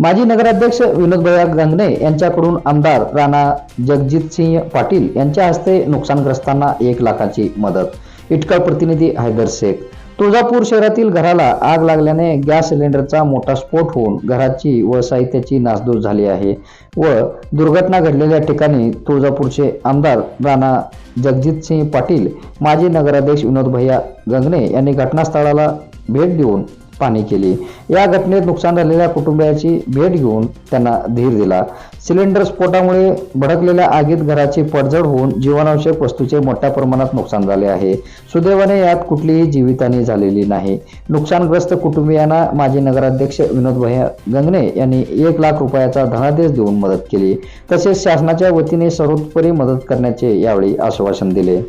माजी नगराध्यक्ष विनोद भैया गंगणे यांच्याकडून आमदार राणा जगजितसिंह पाटील यांच्या हस्ते नुकसानग्रस्तांना एक लाखाची मदत. इटकळ प्रतिनिधी हैदर शेख. तुळजापूर शहरातील घराला आग लागल्याने गॅस सिलेंडरचा मोठा स्फोट होऊन घराची व साहित्याची नासधूस झाली आहे व दुर्घटना घडलेल्या ठिकाणी तुळजापूरचे आमदार राणा जगजितसिंह पाटील माजी नगराध्यक्ष विनोद भैया गंगणे यांनी घटनास्थळाला भेट देऊन पाणी केली. या घटनेत नुकसान झालेल्या कुटुंबियाची भेट घेऊन त्यांना धीर दिला. सिलेंडर स्फोटामुळे भडकलेल्या आगीत घराची पडझड होऊन जीवनावश्यक वस्तूचे मोठ्या प्रमाणात नुकसान झाले आहे. सुदैवाने यात कुठलीही जीवितहानी झालेली नाही. नुकसानग्रस्त कुटुंबियांना माजी नगराध्यक्ष विनोद भैया गंगणे यांनी एक लाख रुपयाचा धनादेश देऊन मदत केली. तसेच शासनाच्या वतीने सर्वोत्परी मदत करण्याचे यावेळी आश्वासन दिले.